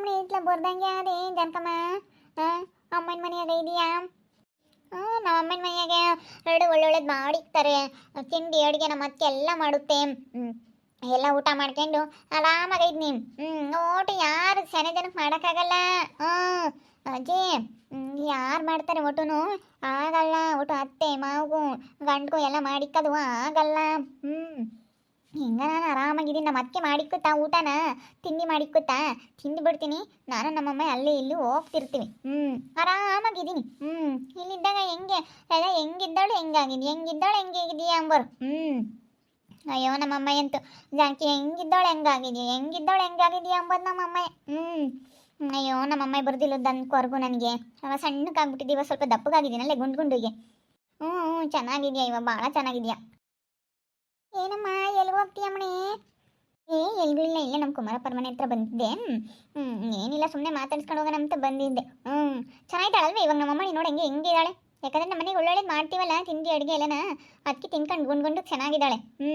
ಅಮ್ಮನಿ ಇಟ್ಲ ಬರ್ದಂಗೆ ಅದೇ ಜನಕಮ್ಮ? ಅಮ್ಮನ ಮನೆಯಾಗ ಇದೆಯಾ? ನಮ್ಮ ಅಮ್ಮನ ಮನೆಯಾಗೆ ಎರಡು ಒಳ್ಳೊಳ್ಳೆದು ಮಾಡಿರ್ತಾರೆ ತಿಂಡಿ, ಅಡುಗೆ ನಮ್ಮ ಅತ್ತೆ ಎಲ್ಲ ಮಾಡುತ್ತೆ. ಎಲ್ಲ ಊಟ ಮಾಡ್ಕೊಂಡು ಆರಾಮಾಗಿ ಇದ್ನಿ. ಹ್ಞೂ ಊಟ ಯಾರು ಸೆನೆ ಜನಕ್ಕೆ ಮಾಡೋಕ್ಕಾಗಲ್ಲ. ಹ್ಞೂ ಅಜ್ಜಿ ಯಾರು ಮಾಡ್ತಾರೆ ಒಟ್ಟುನು ಆಗಲ್ಲ ಒಟ್ಟು ಅತ್ತೆ ಮಾವು ಗಂಡ್ಗೂ ಎಲ್ಲ ಮಾಡಿಕ್ಕದು ಆಗಲ್ಲ. ಹ್ಞೂ ಹಿಂಗ ನಾನು ಆರಾಮಾಗಿದ್ದೀನಿ. ನಮ್ಮ ಅತ್ತೆ ಮಾಡಿಕ್ಕುತ್ತಾ ಊಟನ? ತಿಂಡಿ ಮಾಡಿಕ್ಕುತ್ತಾ? ತಿಂದು ಬಿಡ್ತೀನಿ. ನಾನು ನಮ್ಮಮ್ಮ ಅಲ್ಲಿ ಇಲ್ಲಿ ಹೋಗ್ತಿರ್ತೀವಿ. ಹ್ಞೂ ಆರಾಮಾಗಿದ್ದೀನಿ. ಹ್ಞೂ ಇಲ್ಲಿದ್ದಾಗ ಹೆಂಗೆ? ಎಲ್ಲ ಹೆಂಗಿದ್ದಾಳು? ಹೆಂಗಾಗಿದೆ ಹೆಂಗಿದ್ದಾಳು? ಹೆಂಗಿದೆಯಾ ಅಂಬರು? ಹ್ಞೂ ಅಯ್ಯೋ, ನಮ್ಮಮ್ಮ ಎಂತು. ಜಾನಕಿ ಹೆಂಗಿದ್ದಾಳು? ಹೆಂಗಾಗಿದೆಯಾ? ಹೆಂಗಿದ್ದಾಳು? ಹೆಂಗಾಗಿದೆಯಾ ಅಂಬೋದು ನಮ್ಮಮ್ಮ? ಹ್ಞೂ ಅಯ್ಯೋ, ನಮ್ಮಮ್ಮ ಬರ್ದಿಲ್ಲದ ಅನ್ಕೋರ್ಗು ನನಗೆ. ಸಣ್ಣಕ್ಕಾಗ್ಬಿಟ್ಟಿದ್ದೀವ ಸ್ವಲ್ಪ ದಪ್ಪಗಾಗಿದ್ದೀನಲ್ಲೇ ಗುಂಡು ಗುಂಡಿಗೆ ಹ್ಞೂ ಹ್ಞೂ ಚೆನ್ನಾಗಿದೆಯಾ ಇವ? ಭಾಳ ಚೆನ್ನಾಗಿದೆಯಾ? ಏನಮ್ಮ ಎಲ್ಲಿ ಹೋಗ್ತೀಯಮ್ಮಣಿ ಏ, ಎಲ್ಗೂ ಇಲ್ಲ, ಇಲ್ಲೇ ನಮ್ಮ ಕುಮಾರ ಮನೆ ಹತ್ರ ಬಂದಿದ್ದೆ. ಹ್ಞೂ ಏನಿಲ್ಲ ಸುಮ್ಮನೆ ಮಾತಾಡ್ಸ್ಕೊಂಡು ಹೋಗೋಣ ಅಂತ ಬಂದಿದ್ದೆ. ಹ್ಞೂ ಚೆನ್ನಾಗಿದ್ದಾಳಲ್ವ ಇವಾಗ ನಮ್ಮ ನೀನು ನೋಡಿ ಹೆಂಗೆ ಹೆಂಗಿದ್ದಾಳೆ ಯಾಕಂದ್ರೆ ನಮ್ಮ ಒಳ್ಳೊಳ್ಳೆ ಮಾಡ್ತೀವಲ್ಲ, ತಿಂಡಿ, ಅಡುಗೆ ಎಲ್ಲನ ಅದಕ್ಕೆ ತಿನ್ಕೊಂಡು ಗುಂಡ್ಗುಂಡು ಚೆನ್ನಾಗಿದ್ದಾಳೆ. ಹ್ಞೂ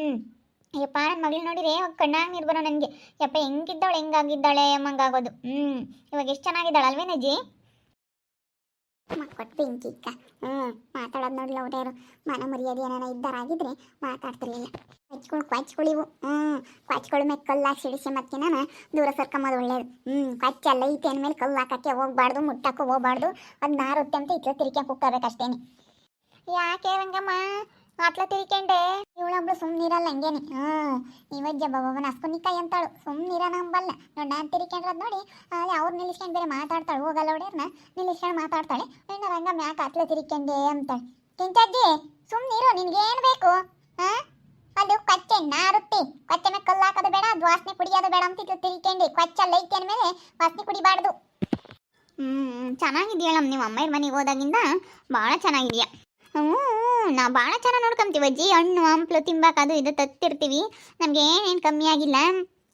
ಅಯ್ಯಪ್ಪ ನನ್ನ ಮಗಳು ನೋಡಿರಿ ಕಣ್ಣಾಗ ನೀರು ಬರೋ ನನಗೆ. ಯಪ್ಪ, ಹೆಂಗಿದ್ದಾಳೆ, ಹೆಂಗಾಗಿದ್ದಾಳೆ, ಅಮ್ಮಂಗಾಗೋದು. ಹ್ಞೂ ಇವಾಗ ಎಷ್ಟು ಚೆನ್ನಾಗಿದ್ದಾಳೆ ಅಲ್ವೇನಜ್ಜಿ ಕೊಟ್ಟು ಇಕ್ಕ ಹ್ಞೂ ಮಾತಾಡೋದು ನೋಡ್ಲ ಹುಡುಗರು ಮನ ಮರ್ಯಾದೆ ಏನಾರ ಇದ್ದಾರಾಗಿದ್ರೆ ಮಾತಾಡ್ತಿರ್ಲಿಲ್ಲ ಕ್ವಚ್ಕೊಳು ಕ್ವಚ್ಕೊಳಿವು ಹ್ಞೂ ಕ್ವಚ್ಕೊಳು ಮೇಲೆ ಕಲ್ಲು ಹಾಕಿ ಸಿಡಿಸಿ ಮತ್ತೆ ನಾನು ದೂರ ಸರ್ಕೊಂಬೋದು ಒಳ್ಳೇದು. ಹ್ಞೂ ಕ್ವಚ್ಚಲ್ಲ ಐತೆ ಅಂದಮೇಲೆ ಕಲ್ಲು ಹಾಕಕ್ಕೆ ಹೋಗ್ಬಾರ್ದು, ಮುಟ್ಟಕ್ಕೂ ಹೋಗ್ಬಾರ್ದು. ಅದು ನಾರುತ್ತೆ ಅಂತ ಇಟ್ಲ ತಿರ್ಕ್ಯಾಕೆ ಹೋಗ್ಕೋಬೇಕಷ್ಟೇನೆ ಯಾಕೆ ರಂಗಮ್ಮ ಅಟ್ಲ ತಿರ್ಕೊಂಡೆ ಇವಳೊಬ್ಳು ಸುಮ್ಮನಿರಲ್ಲ ಹಂಗೇನೆ. ಆ ಇವಜ್ಜ ಬಾಬನ ಅಸ್ಕೊನಿಕಾಯಿ ಅಂತಾಳು. ಸುಮ್ಮನಿರ ನಂಬಲ್ಲ. ನೋಡಿ ನಾನು ತಿರ್ಕೊಂಡ್ರದ್ ನೋಡಿ ಅವ್ರು ನಿಲ್ಲಿಸ್ಕೊಂಡು ಬೇರೆ ಮಾತಾಡ್ತಾಳೆ? ಹೋಗಲ್ಲ ಹೊಡೆಯರ್ನ ನಿಲ್ಲಿಸ್ಕೊಂಡು ಮಾತಾಡ್ತಾಳೆ. ಇನ್ನು ರಂಗ ಮ್ಯಾಕ ಅಟ್ಲ ತಿರ್ಕೊಂಡೆ ಅಂತಾಳೆ. ಕೆಂಚಜ್ಜಿ ಸುಮ್ಮನಿರು ನಿನ್ಗೇನು ಬೇಕು? ಆ ಅದು ಕಚ್ಚೆ ನಾರುತ್ತಿ. ಕಚ್ಚೆ ಮೇಲೆ ಕಲ್ಲು ಹಾಕೋದು ಬೇಡ ಅದು ವಾಸನೆ ಕುಡಿಯೋದು ಬೇಡ ಅಂತ ಇಟ್ಲು ತಿರ್ಕೊಂಡೆ. ಕೊಚ್ಚಲ್ಲ ಐತೆ ಅಂದಮೇಲೆ ವಾಸನೆ ಕುಡಿಬಾರ್ದು. ಹ್ಞೂ ಚೆನ್ನಾಗಿದೆಯಲ್ಲ ನಿಮ್ಮ ಅಮ್ಮಯ್ಯ ಮನೆಗೆ ಹೋದಾಗಿಂದ ಭಾಳ ಚೆನ್ನಾಗಿದೆಯಾ ಹ್ಞೂ ನಾವು ಭಾಳ ಚೆನ್ನಾಗಿ ನೋಡ್ಕೊಂತೀವಿ. ಅಜ್ಜಿ, ಹಣ್ಣು, ಹಂಪ್ಲು, ತಿಂಬಾಕ ಅದು ಇದು ತತ್ತಿರ್ತೀವಿ. ನಮ್ಗೆ ಏನೇನು ಕಮ್ಮಿ ಆಗಿಲ್ಲ.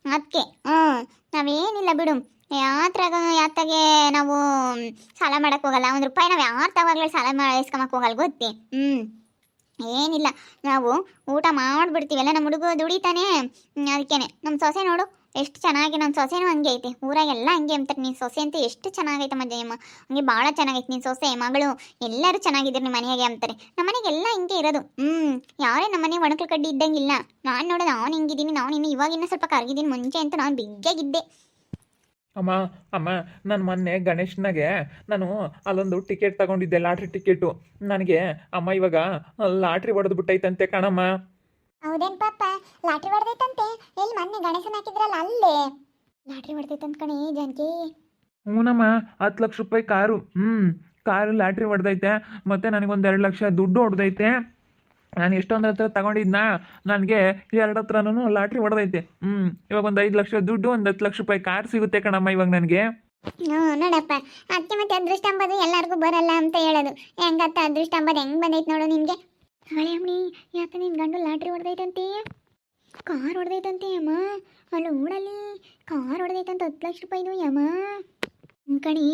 ಅದಕ್ಕೆ ಹ್ಞೂ ನಾವೇನಿಲ್ಲ ಬಿಡು. ಯಾತ್ರಾಗ ಯಾತ್ತಾಗೆ ನಾವು ಸಾಲ ಮಾಡಕ್ಕೆ ಹೋಗಲ್ಲ. ಒಂದು ರೂಪಾಯಿ ನಾವು ಯಾರ ತವಾಗ್ಲೂ ಸಾಲ ಮಾಡಿ ಇಸ್ಕೊಂಬಕ್ಕೆ ಹೋಗಲ್ಲ, ಗೊತ್ತೇ? ಹ್ಞೂ ಏನಿಲ್ಲ. ನಾವು ಊಟ ಮಾಡಿಬಿಡ್ತೀವಿ. ಎಲ್ಲ ನಮ್ಮ ಹುಡುಗ ದುಡಿತಾನೆ. ಅದಕ್ಕೇನೆ ನಮ್ಮ ಸೊಸೆ ನೋಡು. ಎಷ್ಟು ಚೆನ್ನಾಗಿ ನನ್ನ ಸೊಸೆನೂ ಹಂಗೆ ಐತೆ. ಊರಾಗೆಲ್ಲ ಹಂಗೆ ಅಂತಾರೆ. ನಿನ್ನ ಸೊಸೆ ಅಂತ ಎಷ್ಟು ಚೆನ್ನಾಗೈತೆ ಮಜ್ಜಯ್ಯಮ್ಮ. ಹಂಗೆ ಭಾಳ ಚೆನ್ನಾಗೈತೆ ನೀನು ಸೊಸೆ, ಮಗಳು. ಎಲ್ಲರೂ ಚೆನ್ನಾಗಿದ್ರು ನಿಮ್ಮ ಮನೆಯಾಗೆ ಅಂತಾರೆ. ನಮ್ಮ ಮನೆಗೆಲ್ಲ ಹಿಂಗೆ ಇರೋದು. ಹ್ಞೂ ಯಾರೇ ನಮ್ಮ ಮನೆ ಒಣಕಲು ಕಡ್ಡಿ ಇದ್ದಂಗಿಲ್ಲ. ನಾನು ನೋಡೋದು ನಾನು ಹಿಂಗಿದ್ದೀನಿ, ನಾನು ಇನ್ನು ಇವಾಗಿನ್ನ ಸ್ವಲ್ಪ ಕರಗಿದ್ದೀನಿ, ಮುಂಚೆ ಅಂತ ನಾನು ಬಿಗ್ಗಾಗಿದ್ದೆ. ಅಮ್ಮ ಅಮ್ಮ, ನಾನು ಮೊನ್ನೆ ಗಣೇಶನಾಗೆ ನಾನು ಅಲ್ಲೊಂದು ಟಿಕೆಟ್ ತಗೊಂಡಿದ್ದೆ, ಲಾಟ್ರಿ ಟಿಕೆಟು. ನನಗೆ ಅಮ್ಮ ಇವಾಗ ಲಾಟ್ರಿ ಹೊಡೆದು ಬಿಟ್ಟೈತಂತೆ ಕಣಮ್ಮ. ಹೌದೇನ್ ಪಾಪ? ಲಾಟ್ರಿ ಹೊಡೆದೈತಂತೆ. ಎಲ್ಲಿ ಮೊನ್ನೆ ಗಣೇಶನ ಹಾಕಿದ್ರಲ್ಲ ಅಲ್ಲೇ? ಲಾಟ್ರಿ ಹೊಡೆದೈತಂತ ಕಣೆ ಜಾನಕಿ. ಹ್ಞೂನಮ್ಮ ಹತ್ತು ಲಕ್ಷ ರೂಪಾಯಿ ಕಾರು. ಹ್ಞೂ ಕಾರು ಲಾಟ್ರಿ ಹೊಡೆದೈತೆ. ಮತ್ತು ನನಗೊಂದು ಎರಡು ಲಕ್ಷ ದುಡ್ಡು ಹೊಡೆದೈತೆ. ನಾನು ಎಷ್ಟೊಂದು ಹತ್ರ ತಗೊಂಡಿದ್ನ ನನಗೆ ಎರಡು ಹತ್ರನೂ ಲಾಟ್ರಿ ಹೊಡೆದೈತೆ. ಹ್ಞೂ ಇವಾಗ ಒಂದು ಐದು ಲಕ್ಷ ದುಡ್ಡು ಒಂದು ಹತ್ತು ಲಕ್ಷ ರೂಪಾಯಿ ಕಾರ್ ಸಿಗುತ್ತೆ ಕಣಮ್ಮ ಇವಾಗ ನನಗೆ. ಹ್ಞೂ ನೋಡಪ್ಪ. ಅದಕ್ಕೆ ಮತ್ತೆ ಅದೃಷ್ಟ ಅಂಬೋದು ಎಲ್ಲರಿಗೂ ಬರಲ್ಲ ಅಂತ ಹೇಳೋದು. ಹೆಂಗತ್ತ ಅದೃಷ್ಟ ಅಂಬೋದು ಹೆಂಗ್ ಬಂದೈತೆ ನೋಡು ನಿನಗೆ. ಹಳೆ ಅಮ್ಮಿ ಯಾಕೆ ನಿನ್ನ ಗಂಡು ಲಾಟ್ರಿ ಹೊಡೆದೈತಂತೆ. ಕಾರ್ ಹೊಡೆದೈತಂತೆ ಅಮ್ಮ ಅಲ್ಲಿ ಊರಲ್ಲಿ ಕಾರ್ ಹೊಡೆದೈತಂತ ಹತ್ತು ಲಕ್ಷ ರೂಪಾಯಿದು ಕಡಿ ಕಣಿ.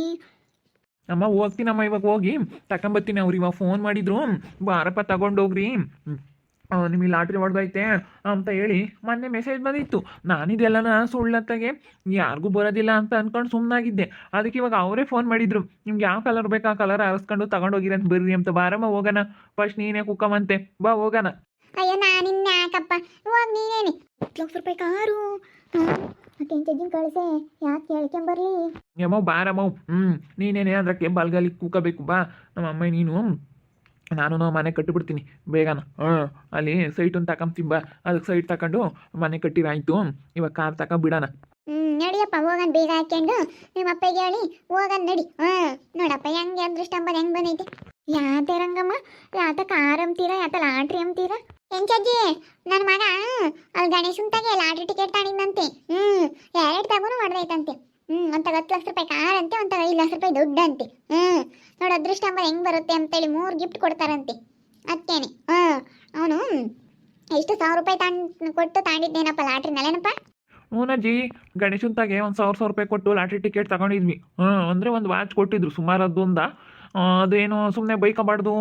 ಅಮ್ಮ, ಹೋಗ್ತೀನಮ್ಮ, ಇವಾಗ ಹೋಗಿ. ತಗೊಂಬತ್ತೀನಿ ಅವ್ರು ಇವಾಗ ಫೋನ್ ಮಾಡಿದ್ರು. ಬಾರಪ್ಪ, ತಗೊಂಡೋಗ್ರಿ. ನಿಮಗೆ ಲಾಟ್ರಿ ಹೊಡೆದೈತೆ ಅಂತ ಹೇಳಿ ಮೊನ್ನೆ ಮೆಸೇಜ್ ಬಂದಿತ್ತು. ನಾನಿದೆಲ್ಲನ ಸುಳ್ಳತ್ತಾಗೆ ಯಾರಿಗೂ ಬರೋದಿಲ್ಲ ಅಂತ ಅಂದ್ಕೊಂಡು ಸುಮ್ಮನಾಗಿದ್ದೆ ಅದಕ್ಕೆ ಇವಾಗ ಅವರೇ ಫೋನ್ ಮಾಡಿದ್ರು. ನಿಮ್ಗೆ ಯಾವ ಕಲರ್ ಬೇಕು ಆ ಕಲರ್ ಆರಿಸ್ಕೊಂಡು ತಗೊಂಡೋಗಿರಿ ಅಂತ ಬರ್ರಿ ಅಂತ. ಬಾರಮ್ಮ ಹೋಗೋಣ. ಫಸ್ಟ್ ನೀನೇ ಕುಕ್ಕಮಂತೆ ಬಾ ಹೋಗೋಣ. ಅಯ್ಯೋ ನಾನಿನ್ನ ಯಾಕಪ್ಪ? ಹೋಗ್ ನೀನೇನಿ? ಲಕ್ಷ ರೂಪಾಯಿ ಕಾರು. ಕಳಿಸೆ. ಯಾಕೆ ಕೇಳ್ಕೊಂಬರ್ಲಿ? ಯಮ್ಮ ಬಾರಮ್ಮ. ಹ್ಞೂ ನೀನೇನೇ ಅದಕ್ಕೆ ಬಲ್ಗಲಿ ಕೂಕಬೇಕು ಬಾ. ನಮ್ಮ ಅಮ್ಮ ನೀನು ನಾನು ಮನೆ ಕಟ್ಟಿಬಿಡ್ತೀನಿ ಬೇಗನ. ಹಾಂ. ಅಲ್ಲಿ ಸೈಟನ್ನು ತಕೊಂಡು ತಿಂಬ ಅದಕ್ಕೆ ಸೈಟ್ ತಕೊಂಡು ಮನೆ ಕಟ್ಟಿರಾಯ್ತು ಇವಾಗ ಕಾರ್ ತಗೊಂಬಿಡೋಣ ಹ್ಮ್ ನಡಿಯಪ್ಪ ಹೋಗನ್ ಬೇಗ ಹಾಕೊಂಡು ನಿಮ್ಮ ಅಪ್ಪಗೆ ಹೇಳಿ ಹೋಗನ್ ನಡಿ. ಹ್ಮ್ ನೋಡಪ್ಪ ಹೆಂಗೆ ಅದೃಷ್ಟ ಅಂಬದ್ ಹೆಂಗ್ ಬಂದೈತೆ. ಯಾತೆ ರಂಗಮ್ಮ ಯಾತ ಕಾರ್ ಅಂತೀರಾ ಯಾತ ಲಾಟ್ರಿ ಅಂತೀರಾ ಹೆಂಚಜ್ಜಿ ನನ್ನ ಮಗ ಅಲ್ಲಿ ಗಣೇಶನ್ ತಗೆ ಲಾಟ್ರಿ ಟಿಕೆಟ್ ತಾಣಿದ್ನಂತೆ ಹ್ಮ್ ಎರಡು ತಗೋನು ಹೊಡೆದೈತಂತೆ ಹ್ಮ್ ಒಂತಾಗ ಹತ್ತು ಲಕ್ಷ ರೂಪಾಯಿ ಕಾರ್ ಅಂತೆ ಒಂತಾಗ ಐದು ಲಕ್ಷ ರೂಪಾಯಿ ದುಡ್ಡು ಅಂತೆ ಹ್ಮ್ ನೋಡು ಅದೃಷ್ಟ ಅಂಬ ಹೆಂಗ್ ಬರುತ್ತೆ ಅಂತೇಳಿ ಮೂರು ಗಿಫ್ಟ್ ಕೊಡ್ತಾರಂತೆ. ಅದಕ್ಕೇನೆ ಹಾಂ ಅವನು, ಎಷ್ಟು ಸಾವಿರ ರೂಪಾಯಿ ತಾಂಡ್ ಕೊಟ್ಟು ತಾಂಡಿದ್ದೇನಪ್ಪ ಲಾಟ್ರಿನಲ್ಲೇನಪ್ಪ ಹ್ಞೂನಜ್ಜಿ ಗಣೇಶನ್ ತಾಗೆ ಒಂದು ಸಾವಿರ ಸಾವಿರ ರೂಪಾಯಿ ಕೊಟ್ಟು ಲಾಟ್ರಿ ಟಿಕೆಟ್ ತಗೊಂಡಿದ್ವಿ. ಹಾಂ ಅಂದರೆ ಒಂದು ವಾಚ್ ಕೊಟ್ಟಿದ್ರು ಸುಮಾರು ಅದೊಂದ ಅದೇನೋ ಸುಮ್ಮನೆ ಬೈಕಬಾರ್ದು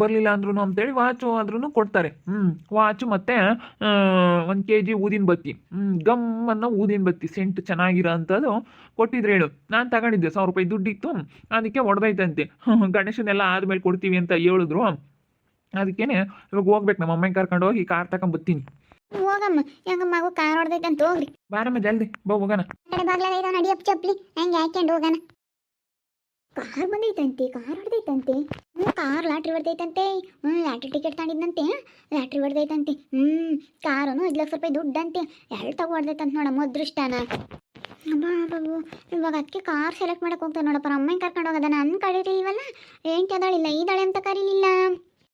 ಬರಲಿಲ್ಲ ಅಂದ್ರೂ ಅಂತೇಳಿ ವಾಚು ಆದ್ರೂ ಕೊಡ್ತಾರೆ. ಹ್ಞೂ ವಾಚು ಮತ್ತು ಒಂದು ಕೆ ಜಿ ಊದಿನ ಬತ್ತಿ. ಹ್ಞೂ ಗಮ್ ಅನ್ನೋ ಊದಿನ ಬತ್ತಿ ಸೆಂಟ್ ಚೆನ್ನಾಗಿರೋ ಅಂಥದ್ದು ಕೊಟ್ಟಿದ್ರು ಹೇಳು. ನಾನು ತಗೊಂಡಿದ್ದೆ ಸಾವಿರ ರೂಪಾಯಿ ದುಡ್ಡಿತ್ತು. ಅದಕ್ಕೆ ಒಡ್ದೈತಂತೆ ಗಣೇಶನೆಲ್ಲ ಆದ್ಮೇಲೆ ಕೊಡ್ತೀವಿ ಅಂತ ಹೇಳಿದ್ರು. ಅದಕ್ಕೇನೆ ಇವಾಗ ಹೋಗ್ಬೇಕು ನಮ್ಮ ಅಮ್ಮನ ಕರ್ಕೊಂಡು ಹೋಗಿ ಕಾರ್ ತಗೊಂಬತ್ತೀನಿ ಹೋಗಮ್ಮ ಹೆಂಗ ಮಗು ಕಾರ್ ಹೊಡೆದೈತೆ ಅಂತ ಹೋಗ್ರಿ. ಬಾರಮ್ಮ ಜಲ್ದಿ ಬಾ ಹೋಗೋಣ. ಆ ಕಡೆ ಬಾಗ್ಲ ಇದಾವ ನಡಿಯಪ್ಪ ಚಪ್ಲಿ ಹಂಗೆ ಹಾಕ್ಯಂಡು ಹೋಗೋಣ. ಕಾರ್ ಬಂದೈತಂತೆ, ಕಾರ್ ಹೊಡೆದೈತಂತೆ. ಹ್ಞೂ ಕಾರ್ ಲಾಟ್ರಿ ಹೊಡೆದೈತಂತೆ. ಹ್ಞೂ ಲಾಟ್ರಿ ಟಿಕೆಟ್ ತಗೊಂಡಿದ್ದಂತೆ ಲಾಟ್ರಿ ಹೊಡೆದೈತಂತೆ. ಹ್ಞೂ ಕಾರನು ಐದು ಲಕ್ಷ ರೂಪಾಯಿ ದುಡ್ಡಂತೆ. ಎರಡು ತಗೋ ಹೊಡೆದೈತಂತ ನೋಡಮ್ಮ ಅದೃಷ್ಟನ. ಬಾಬು ಇವಾಗ ಅದಕ್ಕೆ ಕಾರ್ ಸೆಲೆಕ್ಟ್ ಮಾಡಕ್ಕೆ ಹೋಗ್ತಾರೆ ನೋಡಪ್ಪ. ಅಮ್ಮನ ಕರ್ಕೊಂಡು ಹೋಗೋದ? ನನ್ನ ಏನ್ ఏంటి ಅದಾಳಿಲ್ಲ ಈದಾಳೆ ಅಂತ ಕರೀಲಿಲ್ಲ.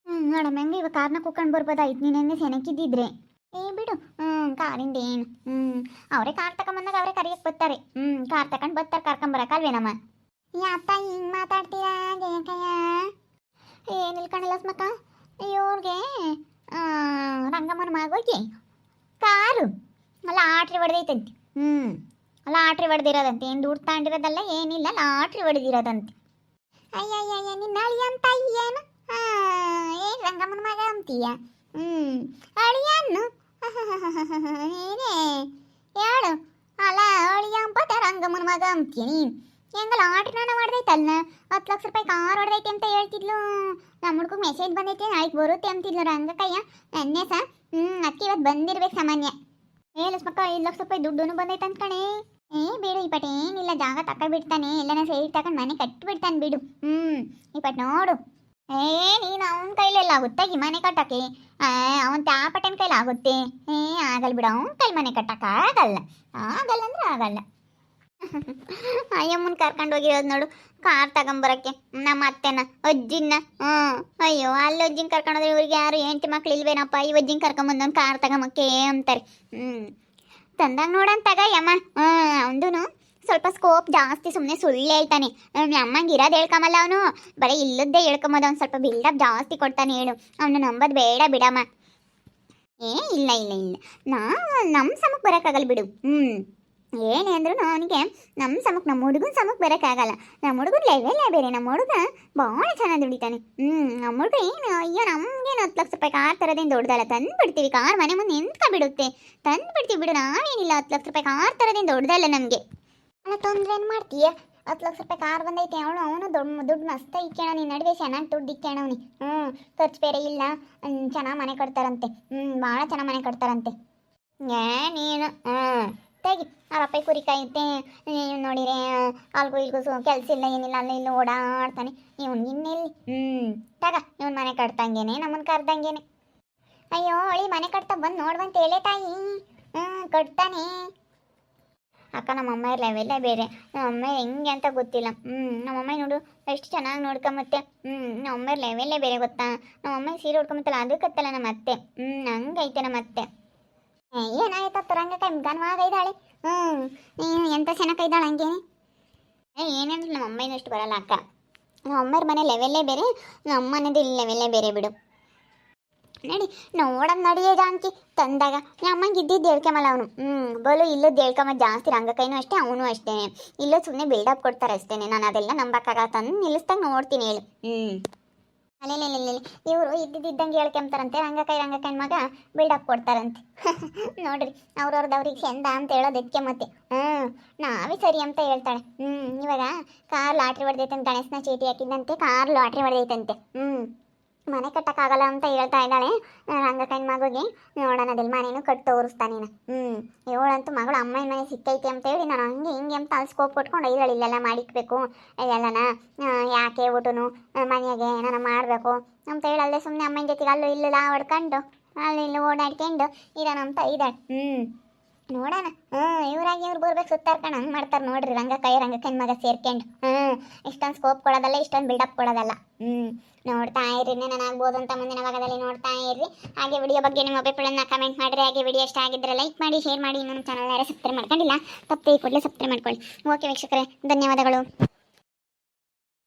ಹ್ಞೂ ನೋಡಮ್ಮ, ಹೆಂಗೆ ಇವಾಗ ಕಾರ್ನ ಕುಕ್ಕೊಂಡು ಬರ್ಬೋದಾಯ್ತು ನೀನು ಹೆಂಗೆ ಸೆನಕಿದ್ದಿದ್ರೆ ಏ, ಬಿಡು. ಹ್ಞೂ ಕಾರಿಂದ ಏನು? ಹ್ಞೂ ಅವರೇ ಕಾರ್ ತಗೊಂಬಂದಾಗ ಅವರೇ ಕರಿಯಕ್ಕೆ ಬರ್ತಾರೆ. ಹ್ಞೂ ಕಾರ್ ತಗೊಂಡು ಬರ್ತಾರೆ ಕರ್ಕೊಂಬರಕ್ಕಲ್ವೇನಮ್ಮ ಯಾತ ಹಿಂಗೆ ಮಾತಾಡ್ತೀರಾ? ಜಯಕಯ್ಯ ಏನಿಲ್ಲ ಕಣಲ್ಲ ಸ್ಮಕ್ಕ. ಇವ್ರಿಗೆ ರಂಗಮ್ಮನ ಮಗೋಗಿ ಕಾರು. ಲಾಟ್ರಿ ಹೊಡೆದೈತಂತೆ. ಹ್ಞೂ ಲಾಟ್ರಿ ಹೊಡೆದಿರೋದಂತೆ. ಏನು ದುಡ್ಡು ತಗೊಂಡಿರೋದಲ್ಲ ಏನಿಲ್ಲ, ಲಾಟ್ರಿ ಹೊಡೆದಿರೋದಂತೆ. ಅಯ್ಯಯ್ಯಯ್ಯ, ನಿನ್ನ ಅಳಿ ಅಂತ ಏನು ಏನು ರಂಗಮ್ಮನ ಮಗ ಅಂತೀಯ? ಹ್ಞೂ ಅಳಿಯನ್ನು ನೀನೇ ಹೇಳು ಅಲ್ಲ ಅಳಿಯ ಅಂಪಟ ರಂಗಮ್ಮನ ಮಗ ಅಂತೀನಿ ಹೆಂಗ ಲಾಟ್ರಿ ನಾನು ಹೊಡೆದೈತಲ್ಲ ಹತ್ತು ಲಕ್ಷ ರೂಪಾಯಿ ಕಾರ್ ಹೊಡೆದೈತೆ ಅಂತ ಹೇಳ್ತಿದ್ಲು. ನಮ್ಮ ಹುಡ್ಗ ಮೆಸೇಜ್ ಬಂದೈತೆ ನಾಳೆಗೆ ಬರುತ್ತೆ ಅಂತಿದ್ಲು ರಂಗಕ್ಕಯ್ಯ ನನ್ನೆ ಸಹ ಹ್ಞೂ ಅದಕ್ಕೆ ಇವತ್ತು ಬಂದಿರ್ಬೇಕು ಸಾಮಾನ್ಯ. ಏ ಲಕ್ಷ್ಮಕ್ಕ ಐದು ಲಕ್ಷ ರೂಪಾಯಿ ದುಡ್ಡು ಬಂದೈತೆ ಅಂತ ಕಣೆ. ಏ ಬಿಡು, ಈ ಪಟ್ ಏನಿಲ್ಲ, ಜಾಗ ತಕೊಂಡ್ಬಿಡ್ತಾನೆ ಎಲ್ಲನ ಸೇರಿ ತಗೊಂಡು ಮನೆ ಕಟ್ಟಿಬಿಡ್ತಾನೆ ಬಿಡು. ಹ್ಞೂ ಈ ಪಟ್ ನೋಡು. ಏ, ನೀನು ಅವನ ಕೈಲೆಲ್ಲ ಆಗುತ್ತೆ ಈ ಮನೆ ಕಟ್ಟಕ್ಕೆ? ಅವನ ತ್ಯಾಪಟನ ಕೈಲಿ ಆಗುತ್ತೆ. ಏ ಆಗಲ್ಲ ಬಿಡು, ಅವನ ಕೈಲಿ ಮನೆ ಕಟ್ಟಕ್ಕೆ ಆಗಲ್ಲ. ಆಗಲ್ಲ ಅಂದ್ರೆ ಆಗಲ್ಲ. ಅಯ್ಯಮ್ಮನ ಕರ್ಕೊಂಡು ಹೋಗಿರೋದು ನೋಡು. ಕಾರ್ ತಗೊಂಬರಕ್ಕೆ. ನಮ್ಮ ಅತ್ತೆನ ಅಜ್ಜಿನ ಹ್ಞೂ ಅಯ್ಯೋ, ಅಲ್ಲಿ ಅಜ್ಜಿನ ಕರ್ಕೊಂಡೋದ್ರೆ ಇವ್ರಿಗೆ ಯಾರು ಹೆಂಡತಿ ಮಕ್ಳು ಇಲ್ವೇನಪ್ಪ? ಈ ಅಜ್ಜಿನ ಕರ್ಕೊಂಬಂದವ್ನು ಕಾರ್ ತಗೊಂಬಕ್ಕೆ ಅಂತಾರೆ. ಹ್ಞೂ ತಂದಾಗ ನೋಡಂತ ತಗಯ್ಯಮ್ಮ ಹ್ಞೂ ಅವನು ಸ್ವಲ್ಪ ಸ್ಕೋಪ್ ಜಾಸ್ತಿ ಸುಮ್ಮನೆ ಸುಳ್ಳು ಹೇಳ್ತಾನೆ. ಅಮ್ಮಂಗೆ ಇರೋದು ಹೇಳ್ಕೊಂಬಲ್ಲ ಅವನು. ಬರೀ ಇಲ್ಲದ್ದೇ ಹೇಳ್ಕೊಂಬೋದು ಅವ್ನು. ಸ್ವಲ್ಪ ಬಿಲ್ಡಪ್ ಜಾಸ್ತಿ ಕೊಡ್ತಾನೆ ಹೇಳು. ಅವನು ನಂಬೋದು ಬೇಡ ಬಿಡಮ್ಮ. ಏ, ಇಲ್ಲ ಇಲ್ಲ ಇಲ್ಲ. ನಾ ನಮ್ಮ ಸಮಕ್ಕೆ ಬರೋಕ್ಕಾಗಲ್ಲ ಬಿಡು. ಹ್ಞೂ ಏನೇ ಅಂದ್ರೂ ಅವನಿಗೆ ನಮ್ಮ ಸಮಕ್ಕೆ ನಮ್ಮ ಹುಡುಗನ ಸಮಕ್ಕೆ ಬರೋಕ್ಕಾಗಲ್ಲ. ನಮ್ಮ ಹುಡುಗನ ಲೆವೆಲ್ಲೇ ಬೇರೆ ನಮ್ಮ ಹುಡುಗ ಭಾಳ ಚೆನ್ನಾಗಿ ದುಡಿತಾನೆ. ಹ್ಞೂ ನಮ್ಮ ಹುಡುಗ ಏನು, ಅಯ್ಯೋ ನಮಗೇನು ಹತ್ತು ಲಕ್ಷ ರೂಪಾಯಿ ಕಾರ್ ತರೋದೇನು ದೊಡ್ಡದಲ್ಲ. ತಂದು ಬಿಡ್ತೀವಿ ಕಾರ್ ಮನೆ ಮುಂದೆ ನಿಂತ ಬಿಡುತ್ತೆ ತಂದು ಬಿಡ್ತೀವಿ ಬಿಡು, ನಾವೇನಿಲ್ಲ, ಹತ್ತು ಲಕ್ಷ ರೂಪಾಯಿ ಕಾರ್ ತರೋದೇನು ದೊಡ್ಡದಲ್ಲ ನಮಗೆ. ಅಲ್ಲ, ತೊಂದರೆ ಏನು ಮಾಡ್ತೀಯ? ಹತ್ತು ಲಕ್ಷ ರೂಪಾಯಿ ಕಾರ್ ಬಂದೈತೆ, ಅವನು ಅವನು ದೊಡ್ಡ ದುಡ್ಡು ಮಸ್ತ ಇಕ್ಕೋಣ, ನೀನು ನಡುವೆ ಚೆನ್ನಾಗಿ ದುಡ್ಡು ಅವ್ನಿ ಹ್ಞೂ ಖರ್ಚು ಬೇರೆ ಇಲ್ಲ. ಚೆನ್ನಾಗಿ ಮನೆ ಕಟ್ತಾರಂತೆ. ಹ್ಞೂ ಭಾಳ ಚೆನ್ನಾಗಿ ಮನೆ ಕಟ್ತಾರಂತೆ. ಏ, ನೀನು ಹ್ಞೂ ತೆಗಿ ಅವ್ರ ಅಪ್ಪ ಕುರಿ ಕಾಯುತ್ತೆ ನೀವು ನೋಡಿರೆ ಅಲ್ಗೂ ಇಲ್ಗೂ ಕೆಲಸ ಇಲ್ಲ, ಏನಿಲ್ಲ, ಅಲ್ಲ ಇಲ್ಲಿ ಓಡಾಡ್ತಾನೆ. ಇವ್ನು ಇನ್ನೆಲ್ಲಿ? ಹ್ಞೂ ತಗ, ಇವ್ನು ಮನೆ ಕಟ್ತಂಗೇನೆ ನಮ್ಮನ್ನು ಕರ್ದಂಗೇನೆ. ಅಯ್ಯೋ ಅಳಿ ಮನೆ ಕಟ್ತಾ ಬಂದು ನೋಡ್ಬಂತ ಹೇಳೇ ತಾಯಿ. ಹ್ಞೂ ಕಟ್ತಾನೆ. ಅಕ್ಕ, ನಮ್ಮಮ್ಮ ಲೆವೆಲ್ಲೇ ಬೇರೆ. ನಮ್ಮಮ್ಮ ಹೆಂಗೆ ಅಂತ ಗೊತ್ತಿಲ್ಲ. ಹ್ಞೂ ನಮ್ಮಮ್ಮ ನೋಡು, ಎಷ್ಟು ಚೆನ್ನಾಗಿ ನೋಡ್ಕೊಂಬತ್ತೆ. ಹ್ಞೂ ನಮ್ಮಮ್ಮ ಲೆವೆಲ್ಲೇ ಬೇರೆ ಗೊತ್ತಾ. ನಮ್ಮಮ್ಮ ಸೀರೆ ಉಡ್ಕೊಂಬತ್ತಲ್ಲ ಅದಕ್ಕತ್ತಲ್ಲ ನಮ್ಮ ಅತ್ತೆ ಹ್ಞೂ ಹಂಗೈತೆ ನಮ್ಮ ಅತ್ತೆ ಏನಾಯ್ತು ರಂಗಕಾಯಿ ಇದ್ದಾಳೆ ಹ್ಞೂ ನೀನು ಎಂತ ಚೆನ್ನಾಗಿ ಹಂಗೆ ಏ ಏನಂದ್ರೆ ನಮ್ಮ ಅಮ್ಮನಷ್ಟು ಬರಲ್ಲ ಅಕ್ಕ. ನಮ್ಮ ಅಮ್ಮರ ಮನೆ ಲೆವೆಲ್ಲೇ ಬೇರೆ ನಮ್ಮ ಅಮ್ಮನದು ಇಲ್ಲಿ ಲೆವೆಲ್ಲೇ ಬೇರೆ ಬಿಡು. ನಡಿ ನೋಡೋಣ ನಡಿಯೇ ಜಾಂಕಿ. ತಂದಾಗ ನಮ್ಮ ಅಮ್ಮಂಗೆ ಇದ್ದಿದ್ದು ಹೇಳ್ಕೊಂಬಲ್ಲ ಅವನು. ಹ್ಞೂ ಬಲು ಇಲ್ಲದ್ದು ಹೇಳ್ಕೊಂಬ ಜಾಸ್ತಿ ರಂಗಕೈನೂ ಅಷ್ಟೇ, ಅವನು ಅಷ್ಟೇ ಇಲ್ಲೂ ಸುಮ್ಮನೆ ಬಿಲ್ಡಪ್ ಕೊಡ್ತಾರೆ ಅಷ್ಟೇ ನಾನು ಅದೆಲ್ಲ ನಂಬಕ್ಕಾಗ ತಂದು ನಿಲ್ಲಿಸ್ದಂಗೆ ನೋಡ್ತೀನಿ ಹೇಳು. ಹ್ಞೂ ಅಲ್ಲೆಲ್ಲ ಇವರು ಇದ್ದಿದ್ದಂಗೆ ಹೇಳ್ಕೊಂತಾರಂತೆ ರಂಗಕೈ ರಂಗಕೈ ಮಗ ಬಿಲ್ಡಪ್ ಕೊಡ್ತಾರಂತೆ. ನೋಡ್ರಿ ಅವ್ರವ್ರದ್ದು ಅವ್ರಿಗೆ ಚಂದ ಅಂತ ಹೇಳೋದು ಎದಕ್ಕೆ ಮತ್ತೆ. ಹ್ಞೂ ನಾವೇ ಸರಿ ಅಂತ ಹೇಳ್ತಾಳೆ. ಹ್ಮ್, ಇವಾಗ ಕಾರ್ ಲಾಟ್ರಿ ಹೊಡೆದೈತಂತೆ ಗಣೇಶನ ಚೀಟಿ ಹಾಕಿದಂತೆ ಕಾರ್ ಲಾಟ್ರಿ ಹೊಡೆದೈತಂತೆ. ಹ್ಞೂ ಮನೆ ಕಟ್ಟಕ್ಕಾಗಲ್ಲ ಅಂತ ಹೇಳ್ತಾ ಇದ್ದಾಳೆ. ರಂಗಕಣ್ಣ ಮಗುಗೆ. ನೋಡೋಣ ಅದಿಲ್ಲ ಮನೇನು ಕಟ್ಟಿ ತೋರಿಸ್ತಾನೇನು ಹ್ಞೂ ಇವಳಂತೂ ಮಗಳು ಅಮ್ಮನ ಮನೆ ಸಿಕ್ಕೈತೆ ಅಂತ ಹೇಳಿ ನಾನು ಹಂಗೆ ಹಿಂಗೆ ಅಂತ ಅಲ್ಲಿ ಸ್ಕೋಪ್ ಕೊಟ್ಕೊಂಡು ಇದ್ರಲ್ಲಿ ಇಲ್ಲೆಲ್ಲ ಮಾಡಿಕ್ಬೇಕು. ಎಲ್ಲನ ಯಾಕೆ ಊಟನು ಮನೆಗೆ ಏನಾರ ಮಾಡಬೇಕು ಅಂತ ಹೇಳಿ ಅಲ್ಲೇ ಸುಮ್ಮನೆ ಅಮ್ಮನ ಜೊತೆಗೆ ಅಲ್ಲೂ ಇಲ್ಲೆಲ್ಲ ಹೊಡ್ಕೊಂಡು ಅಲ್ಲಿ ಇಲ್ಲಿ ಓಡಾಡ್ಕೊಂಡು ಅಂತ ಇದ್ದಾಳೆ. ಹ್ಞೂ ನೋಡೋಣ. ಹ್ಞೂ ಇವರಾಗಿ ಇವ್ರು ಬರ್ಬೇಕು ಸುತ್ತಾರ್ಕೊಂಡು ಹಂಗೆ ಮಾಡ್ತಾರೆ ನೋಡ್ರಿ. ರಂಗ ಕೈ ರಂಗ ಕೈ ಮಗ ಸೇರ್ಕೊಂಡು. ಹ್ಞೂ ಇಷ್ಟೊಂದು ಸ್ಕೋಪ್ ಕೊಡೋದಲ್ಲ, ಇಷ್ಟೊಂದು ಬಿಲ್ಡಪ್ ಕೊಡೋದಲ್ಲ. ಹ್ಞೂ ನೋಡ್ತಾ ಇರ್ರಿ. ನಾನು ಆಗ್ಬೋದು ಅಂತ ಮುಂದಿನ ಭಾಗದಲ್ಲಿ ನೋಡ್ತಾ ಇರ್ರಿ. ಹಾಗೆ ವಿಡಿಯೋ ಬಗ್ಗೆ ನಿಮ್ಮ ಅಭಿಪ್ರಾಯನ ಕಮೆಂಟ್ ಮಾಡಿರಿ. ಹಾಗೆ ವಿಡಿಯೋ ಇಷ್ಟ ಆಗಿದ್ರೆ ಲೈಕ್ ಮಾಡಿ ಶೇರ್ ಮಾಡಿ. ಇನ್ನೊಂದು ಚಾನಲ್ ಯಾರು ಸಬ್ಸ್ಕ್ರೈಬ್ ಮಾಡ್ಕೊಂಡಿಲ್ಲ ತಪ್ಪೇ ಕೂಡಲೇ ಸಬ್ಸ್ಕ್ರೈಬ್ ಮಾಡ್ಕೊಳ್ಳಿ. ಓಕೆ ವೀಕ್ಷಕರೇ, ಧನ್ಯವಾದಗಳು.